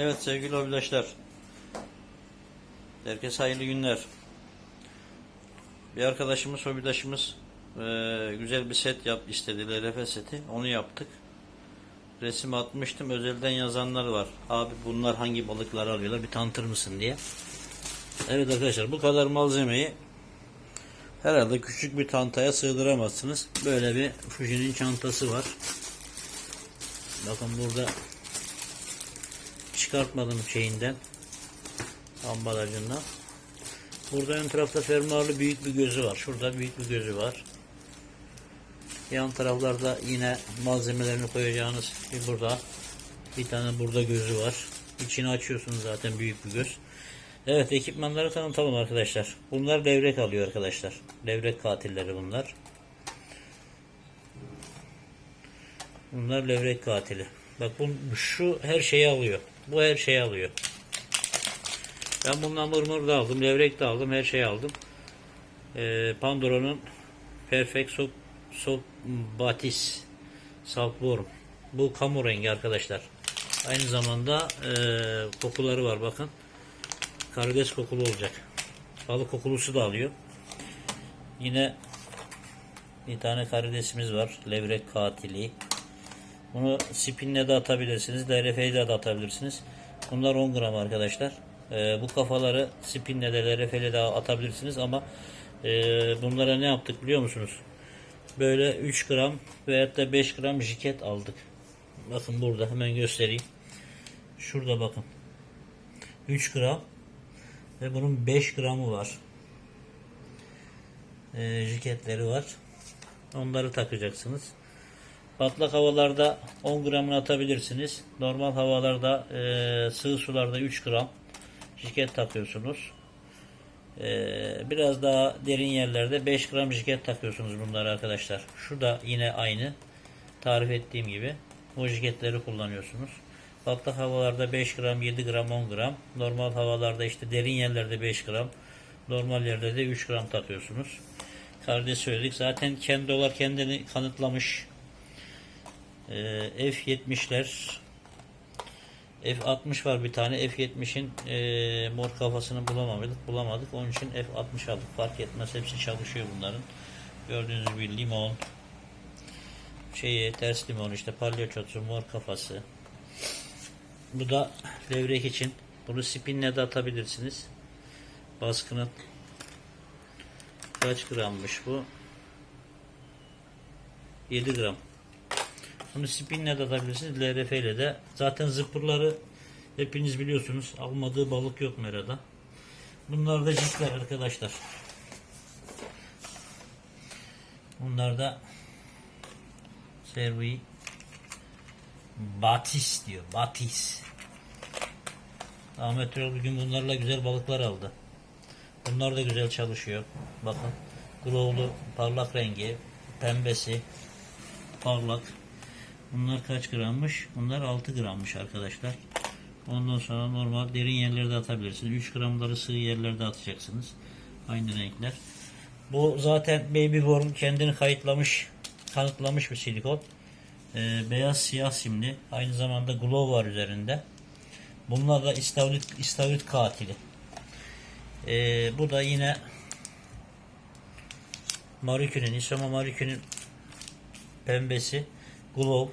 Evet sevgili arkadaşlar. Herkese hayırlı günler. Bir arkadaşımız, hobidaşımız eee, güzel bir set yap istedi. LRF seti. Onu yaptık. Resim atmıştım. Özelden yazanlar var. Abi bunlar hangi balıklar alıyorlar bir tanıtır mısın diye. Evet arkadaşlar bu kadar malzemeyi herhalde küçük bir tantaya sığdıramazsınız. Böyle bir Fuji'nin çantası var. Bakın burada çıkartmadım şeyinden ambalajından. Burada ön tarafta fermuarlı büyük bir gözü var. Şurada büyük bir gözü var. Yan taraflarda yine malzemelerini koyacağınız bir burada bir tane burada gözü var. İçini açıyorsunuz zaten büyük bir göz. Evet ekipmanları tanıtalım arkadaşlar. Bunlar levrek alıyor arkadaşlar. Levrek katilleri bunlar. Bunlar levrek katili. Bak bu şu her şeyi alıyor. Bu her şeyi alıyor. Ben bundan mırmır da aldım, levrek de aldım, her şeyi aldım. Ee, Pandora'nın Perfect Soap, Soap Batis Saltworm. Bu kamu rengi arkadaşlar. Aynı zamanda e, kokuları var bakın. Karides kokulu olacak. Balık kokulusu da alıyor. Yine bir tane karidesimiz var. Levrek katili. Bunu spinle de atabilirsiniz. LRF'ye de atabilirsiniz. Bunlar 10 gram arkadaşlar. Ee, bu kafaları spinle de LRF'yle de atabilirsiniz ama e, bunlara ne yaptık biliyor musunuz? Böyle 3 gram veyahut da 5 gram jiket aldık. Bakın burada hemen göstereyim. Şurada bakın. 3 gram ve bunun 5 gramı var. Ee, jiketleri var. Onları takacaksınız. Patlak havalarda 10 gramını atabilirsiniz. Normal havalarda e, sığ sularda 3 gram jiket takıyorsunuz. E, biraz daha derin yerlerde 5 gram jiket takıyorsunuz bunları arkadaşlar. Şu da yine aynı. Tarif ettiğim gibi. Bu jiketleri kullanıyorsunuz. Patlak havalarda 5 gram, 7 gram, 10 gram. Normal havalarda işte derin yerlerde 5 gram. Normal yerlerde de 3 gram takıyorsunuz. Kardeş söyledik. Zaten kendi dolar kendini kanıtlamış. Ee, F70'ler F60 var bir tane. F70'in e, mor kafasını bulamadık. Bulamadık. Onun için F60 aldık. Fark etmez. Hepsi çalışıyor bunların. Gördüğünüz gibi limon şeyi ters limon işte palyaçosu mor kafası. Bu da levrek için. Bunu spinle de atabilirsiniz. Baskının kaç grammış bu? 7 gram. Bunu spinle de atabilirsiniz. LRF ile de. Zaten zıpırları hepiniz biliyorsunuz. Almadığı balık yok merada. Bunlar da jikler arkadaşlar. Bunlar da Servi Batis diyor. Batis. Ahmet Erol bugün bunlarla güzel balıklar aldı. Bunlar da güzel çalışıyor. Bakın. Glow'lu parlak rengi, pembesi, parlak. Bunlar kaç grammış? Bunlar 6 grammış arkadaşlar. Ondan sonra normal derin yerlerde atabilirsiniz. 3 gramları sığ yerlerde atacaksınız. Aynı renkler. Bu zaten Baby Born kendini kayıtlamış, kanıtlamış bir silikon. Ee, beyaz siyah simli. Aynı zamanda glow var üzerinde. Bunlar da istavrit, istavrit katili. Ee, bu da yine Marikü'nün, Isoma Marikü'nün pembesi Glow.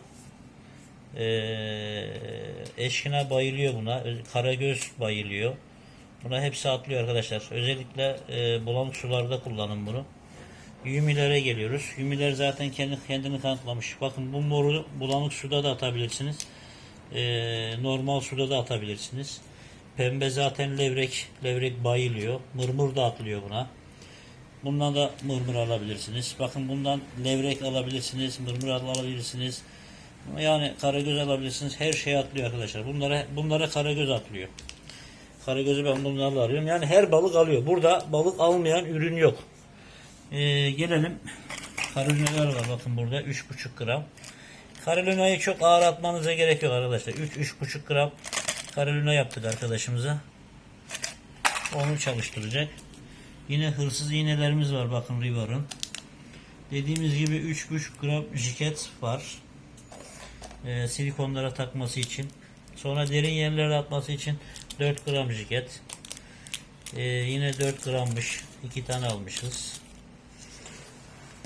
Ee, eşkina bayılıyor buna. Karagöz bayılıyor. Buna hepsi atlıyor arkadaşlar. Özellikle e, bulanık sularda kullanın bunu. Yumilere geliyoruz. Yumiler zaten kendi kendini kanıtlamış. Bakın bu moru bulanık suda da atabilirsiniz. Ee, normal suda da atabilirsiniz. Pembe zaten levrek. Levrek bayılıyor. Mırmır da atlıyor buna. Bundan da mırmır alabilirsiniz. Bakın bundan levrek alabilirsiniz, mırmır alabilirsiniz. Yani karagöz alabilirsiniz. Her şey atlıyor arkadaşlar. Bunlara bunlara karagöz atlıyor. Karagözü ben bunlarla arıyorum. Yani her balık alıyor. Burada balık almayan ürün yok. Ee, gelelim. Karolinalar var bakın burada 3,5 gram. Karolinayı çok ağır atmanıza gerek yok arkadaşlar. 3-3,5 gram karolina yaptık arkadaşımıza. Onu çalıştıracak. Yine hırsız iğnelerimiz var bakın Rivar'ın. Dediğimiz gibi 3,5 gram jiket var. Ee, silikonlara takması için. Sonra derin yerlere atması için 4 gram jiket. Ee, yine 4 grammış. 2 tane almışız.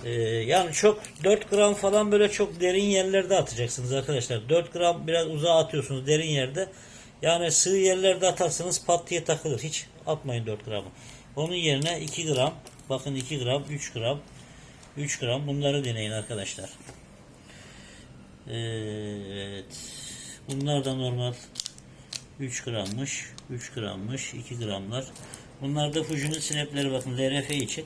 Ee, yani çok 4 gram falan böyle çok derin yerlerde atacaksınız arkadaşlar. 4 gram biraz uzağa atıyorsunuz derin yerde. Yani sığ yerlerde atarsanız pat diye takılır. Hiç atmayın 4 gramı. Onun yerine 2 gram, bakın 2 gram, 3 gram, 3 gram bunları deneyin arkadaşlar. Evet. Bunlar da normal 3 grammış, 3 grammış, 2 gramlar. Bunlar da Fuji'nin sinepleri bakın LRF için.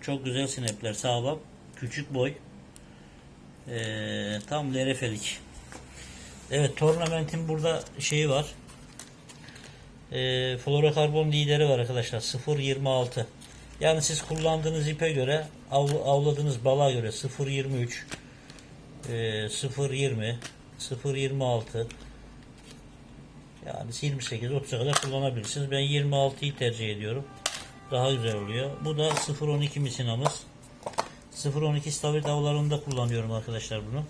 Çok güzel sinepler, sağlam, küçük boy. Ee, tam LRF'lik. Evet, Tornament'in burada şeyi var. Ee, fluorokarbon lideri var arkadaşlar. 0.26. Yani siz kullandığınız ipe göre, av, avladığınız balığa göre 0.23, e, 0.20, 0.26 yani 28 30'a kadar kullanabilirsiniz. Ben 26'yı tercih ediyorum. Daha güzel oluyor. Bu da 0.12 misinamız. 0.12 stavrit avlarında kullanıyorum arkadaşlar bunu.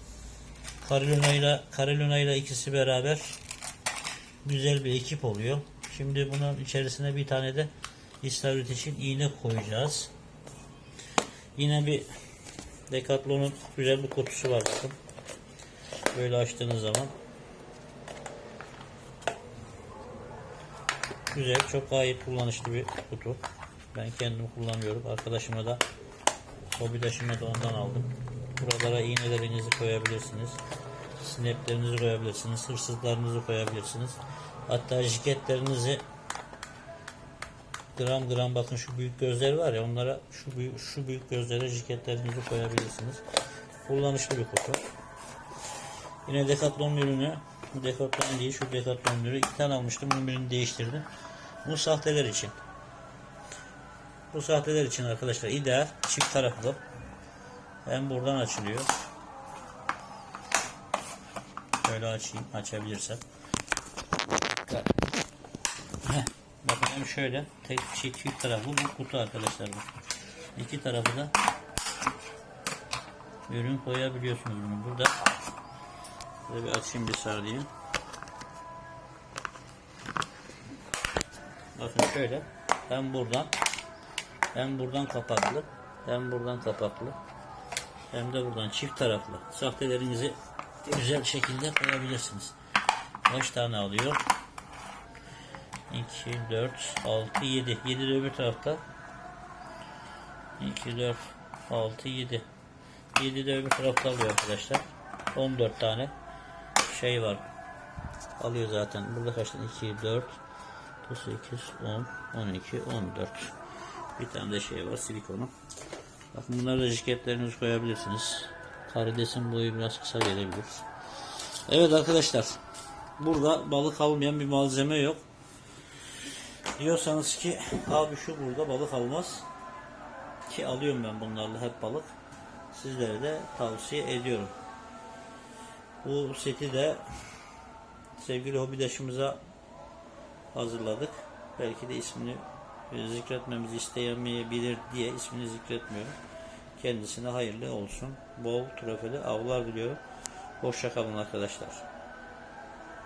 Carolina ile Carolina ile ikisi beraber güzel bir ekip oluyor. Şimdi bunun içerisine bir tane de istavrit için iğne koyacağız. Yine bir Decathlon'un güzel bir kutusu var bakın. Böyle açtığınız zaman güzel, çok gayet kullanışlı bir kutu. Ben kendim kullanıyorum. Arkadaşıma da hobidaşıma da ondan aldım. Buralara iğnelerinizi koyabilirsiniz. Snaplerinizi koyabilirsiniz. Hırsızlarınızı koyabilirsiniz. Hatta jiketlerinizi gram gram bakın şu büyük gözler var ya onlara şu büyük, şu büyük gözlere jiketlerinizi koyabilirsiniz. Kullanışlı bir kutu. Yine Decathlon ürünü. Decathlon değil şu Decathlon ürünü. İki tane almıştım. Bunun birini değiştirdim. Bu sahteler için. Bu sahteler için arkadaşlar ideal çift taraflı. Hem buradan açılıyor. Şöyle açayım. Açabilirsem. Bakın hem şöyle tek çift, çift taraflı bu kutu arkadaşlar bu. İki tarafı da ürün koyabiliyorsunuz bunu. Burada Şöyle bir açayım bir saniye. Bakın şöyle. Hem buradan hem buradan kapaklı hem buradan kapaklı hem de buradan çift taraflı. Sahtelerinizi güzel şekilde koyabilirsiniz. Kaç tane alıyor? 2, 4, 6, 7. 7 de öbür tarafta. 2, 4, 6, 7. 7 de öbür tarafta alıyor arkadaşlar. 14 tane şey var. Alıyor zaten. Burada kaç tane? 2, 4, 8, 10, 12, 14. Bir tane de şey var silikonu. Bakın bunları da jiketlerinizi koyabilirsiniz. Karidesin boyu biraz kısa gelebilir. Evet arkadaşlar. Burada balık almayan bir malzeme yok. Diyorsanız ki abi şu burada balık almaz. Ki alıyorum ben bunlarla hep balık. Sizlere de tavsiye ediyorum. Bu seti de sevgili hobidaşımıza hazırladık. Belki de ismini zikretmemizi isteyemeyebilir diye ismini zikretmiyorum. Kendisine hayırlı olsun. Bol trofeli avlar diliyorum. Hoşça kalın arkadaşlar.